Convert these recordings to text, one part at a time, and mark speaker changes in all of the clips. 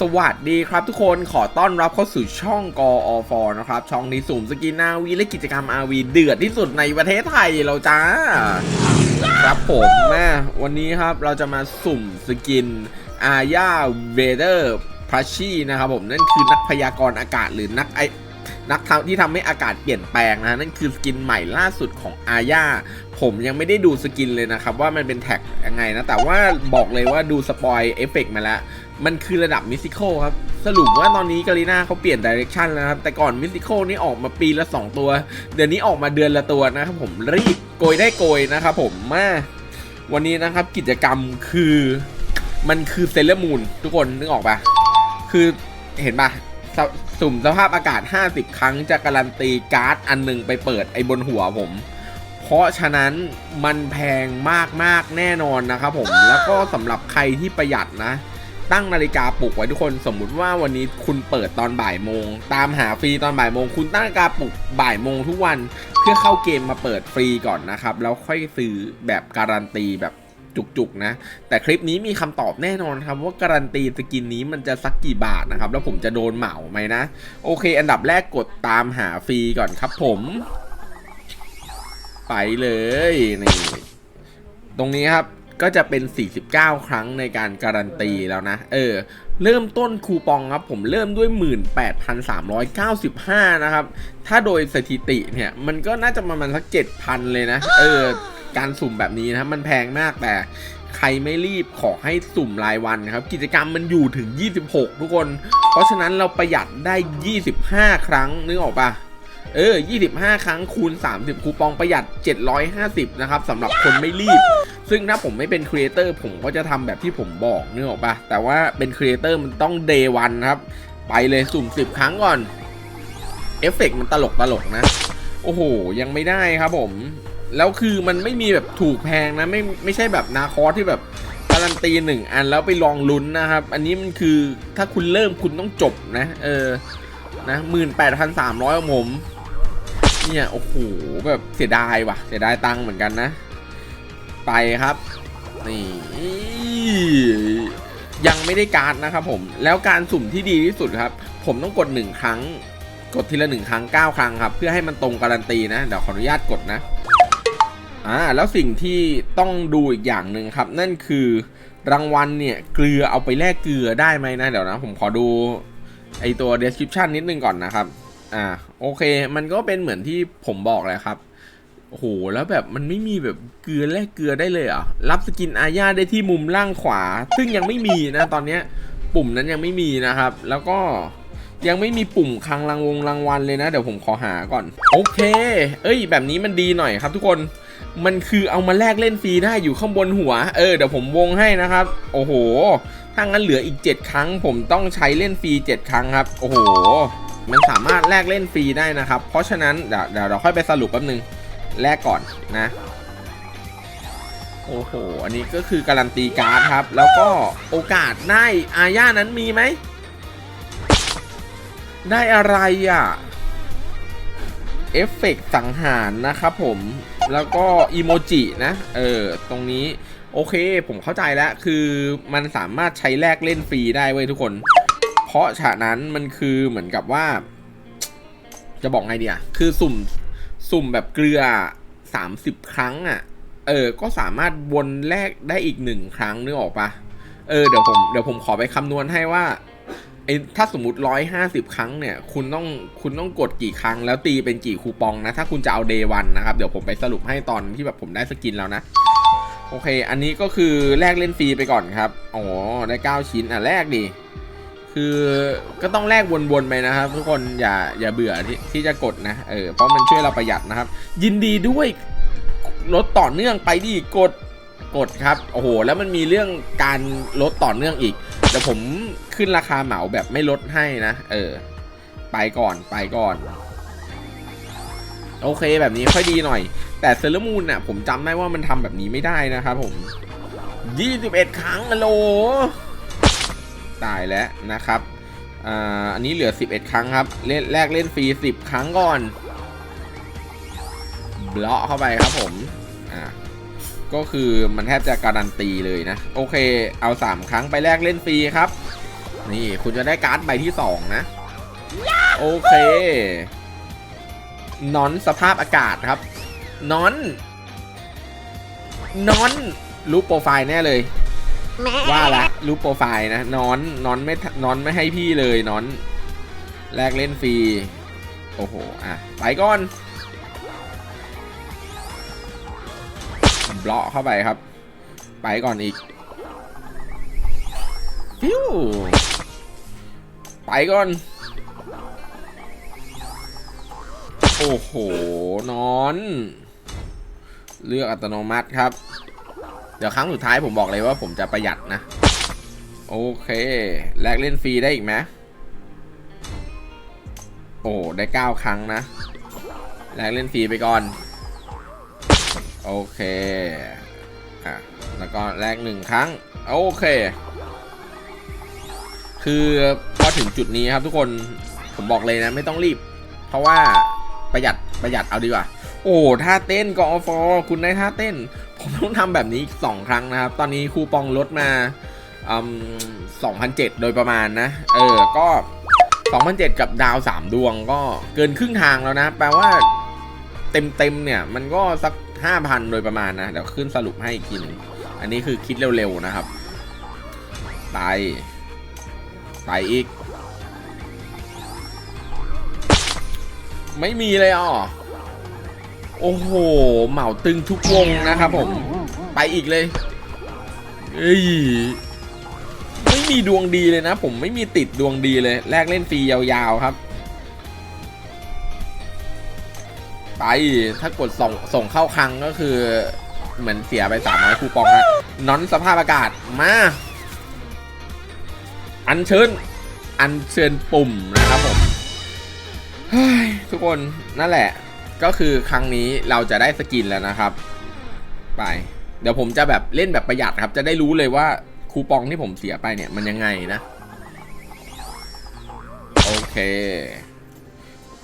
Speaker 1: สวัสดีครับทุกคนขอต้อนรับเข้าสู่ช่องกอฟนะครับ ช่องนี้สุ่มสกินนาวีและกิจกรรม RV เดือดที่สุดในประเทศไทยเราจ้า ครับผมแม่วันนี้ครับเราจะมาสุ่มสกินอาญาเวเดอร์พรัชชีนะครับผมนั่นคือนักพยากรณ์อากาศหรือนักไอนักทำที่ทำให้อากาศเปลี่ยนแปลงนะนั่นคือสกินใหม่ล่าสุดของอาญาผมยังไม่ได้ดูสกินเลยนะครับว่ามันเป็นแท็กยังไงนะแต่ว่าบอกเลยว่าดูสปอยเอฟเฟกมาแล้ว มันคือระดับมิสิคครับ สรุปว่าตอนนี้กาลีนาเขาเปลี่ยนดิเรกชันแล้วครับ แต่ก่อนมิสิคนี่ออกมาปีละ 2 ตัว เดี๋ยวนี้ออกมาเดือนละตัวนะครับผมรีบโกยได้โกยนะครับผมมาวันนี้นะครับกิจกรรมคือมันคือเซเลมูนทุกคนนึกออกปะคือเห็นปะสสุ่มสภาพอากาศ 50 ครั้งจะการันตีการ์ดอันหนึ่งไปเปิดไอ้บนหัวผม เพราะฉะนั้นมันแพงมากๆแน่นอนนะครับผมแล้วก็สำหรับใครที่ประหยัดนะ ตั้งนาฬิกาปลุกไว้ทุกคนสมมุติว่าวันนี้คุณเปิดตอนบ่ายโมง ตามหาฟรีตอนบ่ายโมง คุณตั้งนาฬิกาปลุกบ่ายโมงทุกวัน เพื่อเข้าเกมมาเปิดฟรีก่อนนะครับ แล้วค่อยซื้อแบบการันตีแบบจุกๆนะ แต่คลิปนี้มีคำตอบแน่นอนครับว่าการันตีสกินนี้มันจะสักกี่บาทนะครับ แล้วผมจะโดนเหมาไหมนะ โอเค อันดับแรกกดตามหาฟรีก่อนครับผม ไปเลยนี่ตรงนี้ครับ ก็จะเป็น 49 ครั้งในการการันตีแล้วนะ เออ เริ่มต้นคูปองครับ ผมเริ่มด้วย 18,395 นะครับ ถ้าโดยสถิติเนี่ย มันก็น่าจะประมาณสัก 7,000 เลยนะ เออ การสุ่มแบบนี้นะมันแพงมากแต่ใครไม่รีบขอให้สุ่มรายวันครับ กิจกรรมมันอยู่ถึง 26 ทุกคน เพราะฉะนั้นเราประหยัดได้ 25 ครั้งนึกออกปะ เออ 25 ครั้งคูณ 30 คูปองประหยัด 750 นะครับสำหรับคนไม่รีบ ซึ่งถ้าผมไม่เป็นครีเอเตอร์ผมก็จะทำแบบที่ผมบอกนึกออกปะแต่ว่าเป็นครีเอเตอร์มันต้องเดย์วันครับ ไปเลยสุ่ม 10 ครั้งก่อน เอฟเฟกต์มันตลกตลกนะ โอ้โห ยังไม่ได้ครับผม แล้วคือมันไม่มีแบบถูกแพงนะ ไม่ไม่ใช่แบบนาคอสที่แบบการันตีหนึ่งอันแล้วไปลองลุ้นนะครับ อันนี้มันคือถ้าคุณเริ่มคุณต้องจบนะ เออนะหมื่นแปดพันสามร้อยองผม เนี่ยโอ้โหแบบเสียดายว่ะ เสียดายตังค์เหมือนกันนะ ไปครับ นี่ ยังไม่ได้การ์ดนะครับผม แล้วการสุ่มที่ดีที่สุดครับ ผมต้องกดหนึ่งครั้ง กดทีละหนึ่งครั้ง 9 ครั้งครับ เพื่อให้มันตรงการันตีนะ เดี๋ยวขออนุญาตกดนะอ่าแล้วสิ่งที่ต้องดูอีกอย่างหนึ่งครับ นั่นคือรางวัลเนี่ยเกลือเอาไปแลกเกลือได้ไหมนะ เดี๋ยวนะ ผมขอดูไอตัว description นิดนึงก่อนนะครับ อ่าโอเค มันก็เป็นเหมือนที่ผมบอกเลยครับโอ้โหแล้วแบบมันไม่มีแบบเกลือแลกเกลือได้เลยอะรับสกินอาญาได้ที่มุมล่างขวา ซึ่งยังไม่มีนะตอนเนี้ยปุ่มนั้นยังไม่มีนะครับ แล้วก็ยังไม่มีปุ่มคลังรางวงรางวัลเลยนะ เดี๋ยวผมขอหาก่อน โอเค เอ้ย แบบนี้มันดีหน่อยครับทุกคนมันคือเอามาแลกเล่นฟรีได้อยู่ข้างบนหัว เออเดี๋ยวผมวงให้นะครับ โอ้โหถ้างั้นเหลืออีก 7 ครั้ง ผมต้องใช้เล่นฟรี7 ครั้งครับ โอ้โห มันสามารถแลกเล่นฟรีได้นะครับ เพราะฉะนั้นเดี๋ยวเดี๋ยวเราค่อยไปสรุปแป๊บนึงแลกก่อนนะ โอ้โห อันนี้ก็คือการันตีการ์ดครับ แล้วก็โอกาสได้อาญานั้นมีไหม ได้อะไรอะ เอฟเฟกต์สังหารนะครับผม แล้วก็อีโมจินะ เออ ตรงนี้ โอเค ผมเข้าใจแล้ว คือมันสามารถใช้แลกเล่นฟรีได้เว้ยทุกคน เพราะฉะนั้นมันคือเหมือนกับว่า จะบอกไงเดียคือสุ่มสุ่มแบบเกลือ30ครั้งอะ เออ ก็สามารถวนแลกได้อีกหนึ่งครั้งนึกออกปะเออเดี๋ยวผมเดี๋ยวผมขอไปคำนวณให้ว่าไอ้ถ้าสมมติ150ครั้งเนี่ย คุณต้องคุณต้องกดกี่ครั้ง แล้วตีเป็นกี่คูปองนะ ถ้าคุณจะเอาเดย์วันนะครับ เดี๋ยวผมไปสรุปให้ตอนที่แบบผมได้สกินแล้วนะ โอเค อันนี้ก็คือแลกเล่นฟรีไปก่อนครับ อ๋อ ได้9ชิ้นอะแลกดิ คือก็ต้องแลกวนๆไปนะครับ ทุกคนอย่าอย่าเบื่อที่ที่จะกดนะเออเพราะมันช่วยเราประหยัดนะครับ ยินดีด้วยลดต่อเนื่องไปดิกดกดครับโอ้โหแล้วมันมีเรื่องการลดต่อเนื่องอีกเดี๋ยวผมขึ้นราคาเหมาแบบไม่ลดให้นะ เออ ไปก่อนไปก่อน โอเคแบบนี้ค่อยดีหน่อย แต่เซเลมูนน่ะ ผมจำได้ว่ามันทำแบบนี้ไม่ได้นะครับผม 21 ครั้งอะโล ตายแล้วนะครับอ่าอันนี้เหลือ 11 ครั้งครับ เล่นแรกเล่นฟรี 10 ครั้งก่อน บล็อกเข้าไปครับผม อ่า ก็คือมันแทบจะการันตีเลยนะ โอเค เอา 3 ครั้งไปแลกเล่นฟรีครับ นี่คุณจะได้การ์ดใบที่สองนะ โอเคนอนสภาพอากาศครับนอนนอน รูปโปรไฟล์แน่เลย ว่าละ รูปโปรไฟล์นะนอนนอนไม่นอนไม่ให้พี่เลยนอนแลกเล่นฟรี โอ้โห อะ ไปก่อน บล็อกเข้าไปครับ ไปก่อนอีกฟิวไปก่อน โอ้โห นอน เลือกอัตโนมัติครับ เดี๋ยวครั้งสุดท้ายผมบอกเลยว่าผมจะประหยัดนะ โอเคแลกเล่นฟรีได้อีกไหมโอ้ได้ 9 ครั้งนะแลกเล่นฟรีไปก่อน โอเคอะแล้วก็แลกหนึ่งครั้ง โอเค คือพอถึงจุดนี้ครับทุกคนผมบอกเลยนะไม่ต้องรีบ เพราะว่าประหยัดประหยัดเอาดีกว่า โอ้ท่าเต้นกอฟอคุณได้ท่าเต้น ผมต้องทำแบบนี้อีกสองครั้งนะครับ ตอนนี้คูปองลดมา สองพันเจ็ดโดยประมาณนะ เออ ก็ 2,007 กับดาว 3 ดวงก็เกินครึ่งทางแล้วนะ แปลว่าเต็มเต็มๆเนี่ย มันก็สัก 5,000 โดยประมาณนะ เดี๋ยวขึ้นสรุปให้อีกทีนึงอันนี้คือคิดเร็วๆนะครับไปไปอีก ไม่มีเลยอะโอ้โห เหมาตึงทุกวงนะครับผม ไปอีกเลย เอ้ย ม่มีดวงดีเลยนะ ผมไม่มีติดดวงดีเลย แลกเล่นฟรียาวๆครับ ไป ถ้ากดส่งส่งเข้าคลังก็คือ เหมือนเสียไปสามร้อยคูปองฮะนอนสภาพอากาศมา อันเชิญ อันเชิญปุ่มนะครับผมทุกคนนั่นแหละ ก็คือครั้งนี้เราจะได้สกินแล้วนะครับ ไป เดี๋ยวผมจะแบบเล่นแบบประหยัดครับ จะได้รู้เลยว่า คูปองที่ผมเสียไปเนี่ยมันยังไงนะ โอเค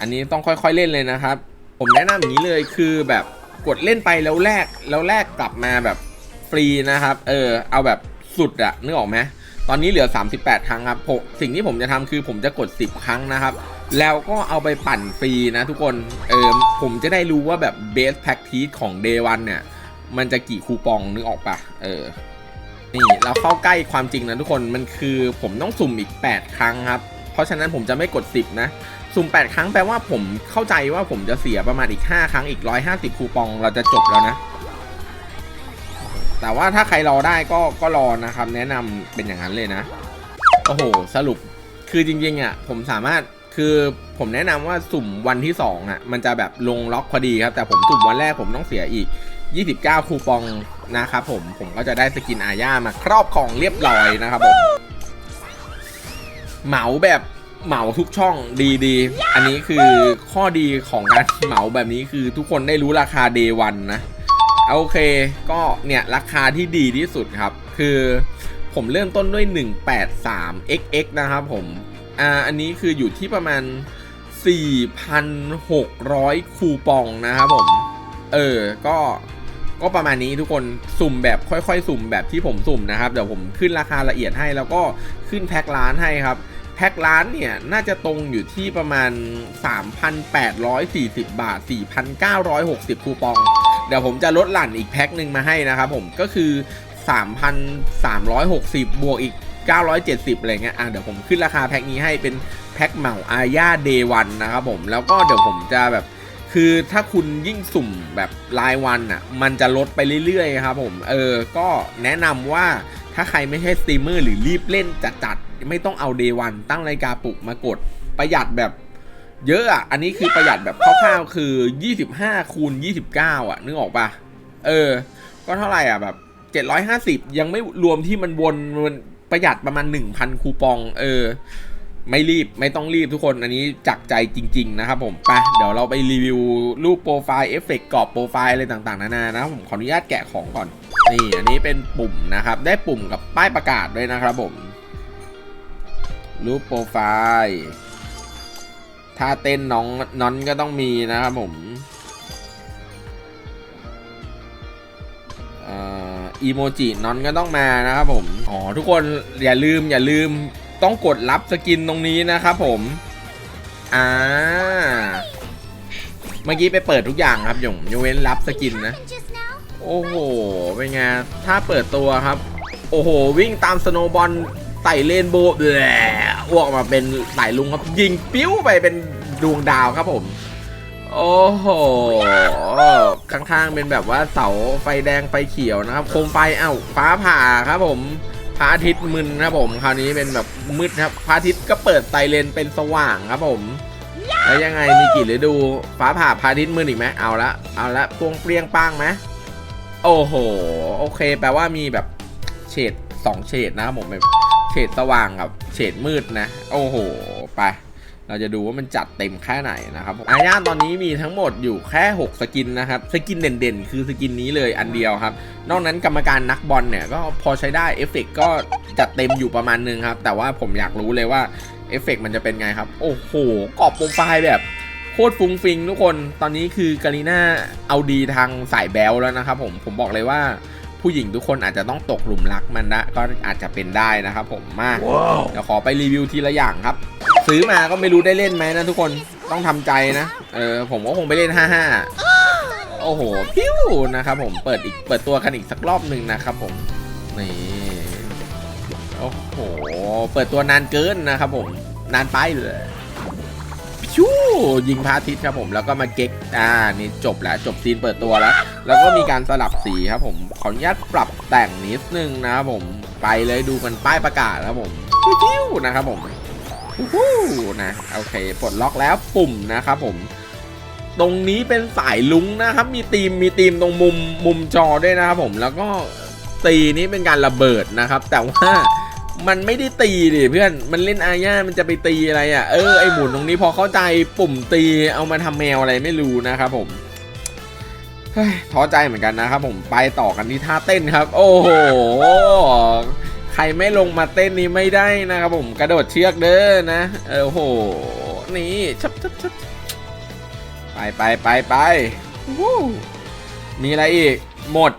Speaker 1: อันนี้ต้องค่อยๆเล่นเลยนะครับ ผมแนะนำอย่างนี้เลยคือแบบกดเล่นไปแล้วแลกแล้วแลกกลับมาแบบฟรีนะครับ เออ เอาแบบสุดอะนึกออกไหมตอนนี้เหลือ 38 ครั้งครับสิ่งที่ผมจะทำคือผมจะกด 10 ครั้งนะครับ แล้วก็เอาไปปั่นฟรีนะทุกคน เออผมจะได้รู้ว่าแบบ base practice ของ day one เนี่ย มันจะกี่คูปองนึกออกปะเออ นี่เราเข้าใกล้ความจริงนะทุกคนมันคือผมต้องสุ่มอีก 8 ครั้งครับ เพราะฉะนั้นผมจะไม่กด 10 นะ สุ่ม 8 ครั้งแปลว่าผมเข้าใจว่าผมจะเสียประมาณอีก 5 ครั้งอีก 150 คูปองเราจะจบแล้วนะ แต่ว่าถ้าใครรอได้ก็ก็รอนะครับ แนะนำเป็นอย่างนั้นเลยนะโอ้โห สรุปคือจริงๆอะผมสามารถคือผมแนะนำว่าสุ่มวันที่ 2อะมันจะแบบลงล็อกพอดีครับ แต่ผมสุ่มวันแรกผมต้องเสียอีก 29 คูปองนะครับผม ผมก็จะได้สกินอาญามาครอบของเรียบร้อยนะครับผม เหมาแบบเหมาทุกช่องดีดีๆอันนี้คือข้อดีของการเหมาแบบนี้คือทุกคนได้รู้ราคา day one นะโอเค ก็เนี่ยราคาที่ดีที่สุดครับ คือผมเริ่มต้นด้วย 183 xx นะครับผม อ่า อันนี้คืออยู่ที่ประมาณ 4,600 คูปองนะครับผม เออ ก็ ก็ประมาณนี้ทุกคนสุ่มแบบค่อยๆ สุ่มแบบที่ผมสุ่มนะครับเดี๋ยวผมขึ้นราคาละเอียดให้แล้วก็ขึ้นแพ็คร้านให้ครับแพ็คร้านเนี่ยน่าจะตรงอยู่ที่ประมาณ 3,840 บาท 4,960 คูปอง เดี๋ยวผมจะลดหลั่นอีกแพ็คหนึ่งมาให้นะครับผมก็คือ 3,360 บวกอีก 970 อะไรเงี้ยอะเดี๋ยวผมขึ้นราคาแพ็คนี้ให้เป็นแพ็คเหมาอาญาเดวันนะครับผมแล้วก็เดี๋ยวผมจะแบบ คือถ้าคุณยิ่งสุ่มแบบรายวันอะ มันจะลดไปเรื่อยๆครับผม เออ ก็แนะนำว่าถ้าใครไม่ใช่สตรีมเมอร์หรือรีบเล่นจัดๆไม่ต้องเอาเดวันตั้งนาฬิการปลุกมากดประหยัดแบบเยอะอะ อันนี้คือประหยัดแบบคร่าวๆคือ 25คูณ29 อะ นึกออกปะเออ ก็เท่าไหร่อะแบบ 750 ยังไม่รวมที่มันวนมันประหยัดประมาณ 1,000 คูปอง เออ ไม่รีบไม่ต้องรีบทุกคนอันนี้จักใจจริง ๆ นะครับผมไปเดี๋ยวเราไปรีวิวรูปโปรไฟล์เอฟเฟกต์กรอบโปรไฟล์อะไรต่างๆนานานะผมขออนุญาตแกะของก่อนนี่อันนี้เป็นปุ่มนะครับ ได้ปุ่มกับป้ายประกาศด้วยนะครับผม รูปโปรไฟล์ถ้าเต้นน้องน้อนก็ต้องมีนะครับผมอ่ออีโมจิน้อนก็ต้องมานะครับผม อ๋อ ทุกคนอย่าลืมอย่าลืม ต้องกดรับสกินตรงนี้นะครับผมอ่าเมื่อกี้ไปเปิดทุกอย่างครับหยงยกเว้นรับสกินนะ โอ้โหเป็นไงถ้าเปิดตัวครับ โอ้โห วิ่งตามสโนบอลไต่เลนโบว์แหละอ้วกอกมาเป็นไต่ลุงครับ ยิงปิ้วไปเป็นดวงดาวครับผม โอ้โหข้างๆเป็นแบบว่าเสาไฟแดงไฟเขียวนะครับ โคมไฟเอ้าฟ้าผ่าครับผม พระอาทิตย์มึนครับผมคราวนี้เป็นแบบมืดครับพระอาทิตย์ก็เปิดไตเลนเป็นสว่างครับผมแล้วยังไงมีกี่ฤดูฟ้าผ่าพระอาทิตย์มืดอีกไหมเอาละเอาละพวงเปรียงป้างไหมโอ้โหโอเค แปลว่ามีแบบเฉดสองเฉดนะครับผมแบบเฉดสว่างกับเฉดมืดนะ โอ้โหไป เราจะดูว่ามันจัดเต็มแค่ไหนนะครับผมอาญาตอนนี้มีทั้งหมดอยู่แค่ 6 สกินนะครับ สกินเด่นๆ คือสกินนี้เลยอันเดียวครับ นอกนั้นกรรมการนักบอลเนี่ยก็พอใช้ได้เอฟเฟกต์ก็จัดเต็มอยู่ประมาณนึงครับ แต่ว่าผมอยากรู้เลยว่าเอฟเฟกต์มันจะเป็นไงครับ โอ้โหกรอบโปรไฟล์แบบโคตรฟุ้งฟิงทุกคน ตอนนี้คือกาลิน่าเอาดีทางสายแบลแล้วนะครับผม ผมบอกเลยว่าผู้หญิงทุกคนอาจจะต้องตกหลุมรักมันนะ ก็อาจจะเป็นได้นะครับผมมาเดี๋ยวขอไปรีวิวทีละอย่างครับ ซื้อมาก็ไม่รู้ได้เล่นไหมนะทุกคนต้องทำใจนะ เออผมก็คงไปเล่น 55 โอ้โห พิ้วนะครับผมเปิดอีกเปิดตัวกันอีกสักรอบหนึ่งนะครับผม นี่ โอ้โห เปิดตัวนานเกินนะครับผม นานไปเลยชู่ยิงพระอาทิตย์ครับผมแล้วก็มาเก๊กอ่านี่จบแล้วจบซีนเปิดตัวแล้ว แล้วก็มีการสลับสีครับผมขออนุญาตปรับแต่งนิดนึงนะครับผมไปเลยดูกันป้ายประกาศครับผมพิ้วๆนะครับผม ฮู้นะโอเคปลดล็อกแล้วปุ่มนะครับผมตรงนี้เป็นสายลุ้งนะครับ มีตีมมีตีมตรงมุมมุมจอด้วยนะครับผมแล้วก็ตีนี้เป็นการระเบิดนะครับ แต่ว่ามันไม่ได้ตีดิเพื่อนมันเล่นอาญามันจะไปตีอะไรอะเออไอหมุนตรงนี้พอเข้าใจปุ่มตีเอามาทำแมวอะไรไม่รู้นะครับผมเฮ้ยท้อใจเหมือนกันนะครับผมไปต่อกันที่ท่าเต้นครับ โอ้โห ครไม่ลงมาเต้นนี้ไม่ได้นะครับผมกระโดดเชือกเด้อนะเออโอ้โหนี่ชับชับชับไปไปไปไปวู้มีอะไรอีกหมด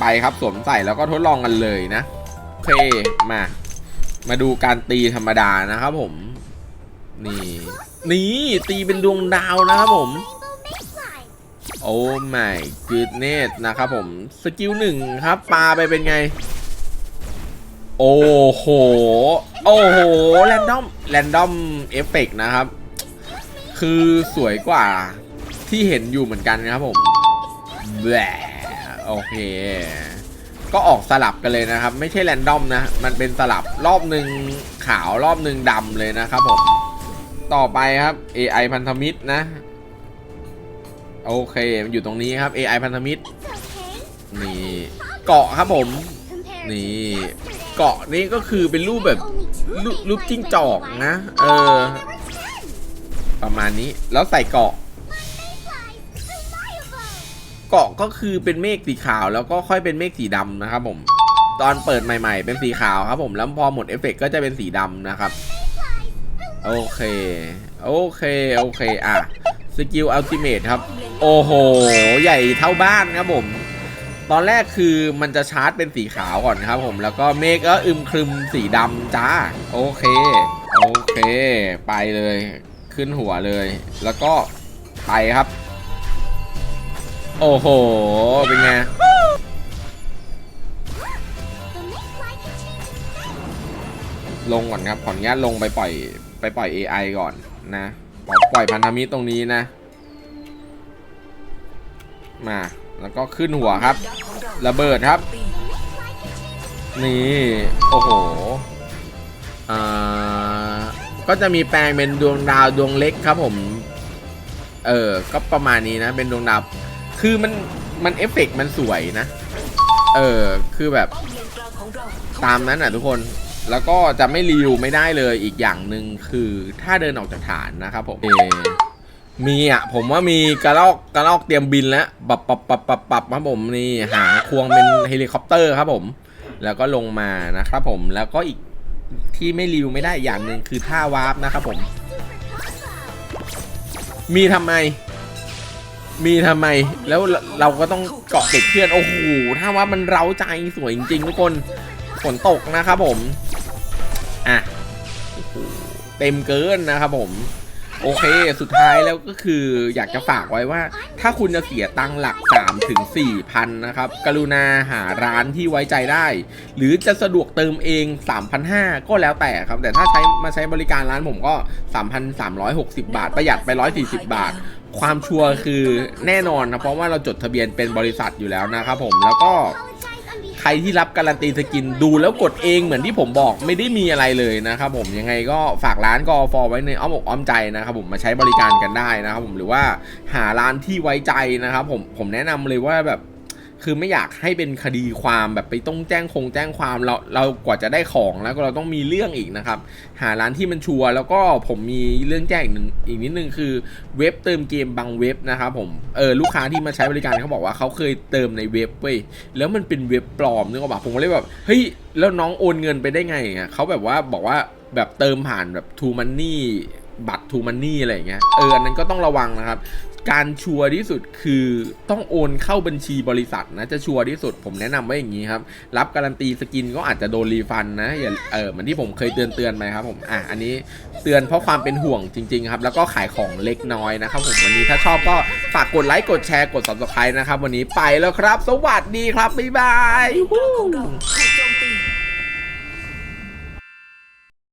Speaker 1: ไปครับสวมใส่แล้วก็ทดลองกันเลยนะโอเคมา มาดูการตีธรรมดานะครับผม นี่ นี่ตีเป็นดวงดาวนะครับผมโอ้ my goodness นะครับผม สกิลหนึ่งครับปลาไปเป็นไง โอ้โห โอ้โห แรนดอม แรนดอมเอฟเฟกนะครับ คือสวยกว่าที่เห็นอยู่เหมือนกันนะครับผมแหวโอเค ก็ออกสลับกันเลยนะครับ ไม่ใช่แรนดอมนะ มันเป็นสลับรอบหนึ่งขาวรอบหนึ่งดำเลยนะครับผม ต่อไปครับ AI พันธมิตรนะ โอเค มันอยู่ตรงนี้ครับ AI พันธมิตร
Speaker 2: It's okay.
Speaker 1: นี่ เกาะครับผม
Speaker 2: Compared to
Speaker 1: นี่
Speaker 2: yesterday.
Speaker 1: เกาะนี่ก็คือเป็นรูปแบบรูป
Speaker 2: Mayflies
Speaker 1: รูปจิ้งจอกนะ เออ ประมาณนี้แล้วใส่เกาะ เกาะก็คือเป็นเมฆสีขาวแล้วก็ค่อยเป็นเมฆสีดำนะครับผม ตอนเปิดใหม่ ๆ เป็นสีขาวครับผมแล้วพอหมดเอฟเฟกต์ก็จะเป็นสีดำนะครับ โอเค โอเค โอเค อะ สกิลอัลติเมทครับ โอ้โห ใหญ่เท่าบ้านครับผม ตอนแรกคือมันจะชาร์จเป็นสีขาวก่อนครับผมแล้วก็เมฆก็อึมครึมสีดำจ้า โอเค โอเค ไปเลย ขึ้นหัวเลย แล้วก็ไปครับ โอ้โห เป็นไงลงก่อนครับ ขออนุญาตลงไปปล่อยไปปล่อย AI ก่อนนะปล่อยพันธมิตรตรงนี้นะ มา แล้วก็ขึ้นหัวครับระเบิดครับ นี่ โอ้โหอ่าก็จะมีแปลงเป็นดวงดาวดวงเล็กครับผม เออ ก็ประมาณนี้นะ เป็นดวงดาว คือมัน มันเอฟเฟกต์มันสวยนะ เออ คือแบบ ตามนั้นอะทุกคน แล้วก็จะไม่รีวิวไม่ได้เลยอีกอย่างหนึ่งคือถ้าเดินออกจากฐานนะครับผมเอ มีอะ ผมว่ามีกระลอกกระลอกเตรียมบินแล้วปรับปับปับปับปับครับผมนี่หางควงเป็นเฮลิคอปเตอร์ครับผม แล้วก็ลงมานะครับผมแล้วก็อีกที่ไม่รีวิวไม่ได้อย่างหนึ่งคือท่าวาร์ปนะครับผม มีทำไม มีทำไมแล้วเราก็ต้องเกาะเก็บเพื่อนโอ้โหถ้าว่ามันเร้าใจสวยจริงๆทุกคนฝนตกนะครับผม อะเต็มเกินนะครับผม โอเค สุดท้ายแล้วก็คืออยากจะฝากไว้ว่า ถ้าคุณจะเสียตังค์หลัก 3 ถึง 4 พันนะครับ กรุณาหาร้านที่ไว้ใจได้ หรือจะสะดวกเติมเอง 3,500 ก็แล้วแต่ครับ แต่ถ้าใช้มาใช้บริการร้านผมก็ 3,360 บาท ประหยัดไป 140 บาท ความชัวร์คือแน่นอนนะเพราะว่าเราจดทะเบียนเป็นบริษัทอยู่แล้วนะครับผมแล้วก็ ครที่รับการันตีสกินดูแล้วกดเองเหมือนที่ผมบอกไม่ได้มีอะไรเลยนะครับผมยังไงก็ฝากร้านกอฟอไว้ในอ้อมอกอ้อมใจนะครับผมมาใช้บริการกันได้นะครับผมหรือว่าหาร้านที่ไว้ใจนะครับผมผมแนะนำเลยว่าแบบ คือไม่อยากให้เป็นคดีความแบบไปต้องแจ้งคงแจ้งความเราเรากว่าจะได้ของแล้วก็เราต้องมีเรื่องอีกนะครับ หาร้านที่มันชัวร์แล้วก็ผมมีเรื่องแจ้งอีกนึงอีกนิดนึงคือเว็บเติมเกมบางเว็บนะครับผมเออลูกค้าที่มาใช้บริการเขาบอกว่าเขาเคยเติมในเว็บเว้ยแล้วมันเป็นเว็บปลอมนึกออกปะผมก็เลยแบบเฮ้ยแล้วน้องโอนเงินไปได้ไงอะเขาแบบว่าบอกว่าแบบเติมผ่านแบบ t ูมันนี่บัตร t ูมันนี่อะไรอย่างเงี้ยเอออันนั้นก็ต้องระวังนะครับ การชัวร์ที่สุดคือต้องโอนเข้าบัญชีบริษัทนะจะชัวร์ที่สุดผมแนะนำไว้อย่างนี้ครับ รับการันตีสกินก็อาจจะโดนรีฟันนะอย่าเออเหมือนที่ผมเคยเตือนเตือนไปครับผมอะอันนี้เตือนเพราะความเป็นห่วงจริง ๆ ครับ แล้วก็ขายของเล็กน้อยนะครับผมวันนี้ถ้าชอบก็ฝากกดไลค์กดแชร์กด subscribe นะครับ วันนี้ไปแล้วครับ สวัสดีครับบ๊ายบาย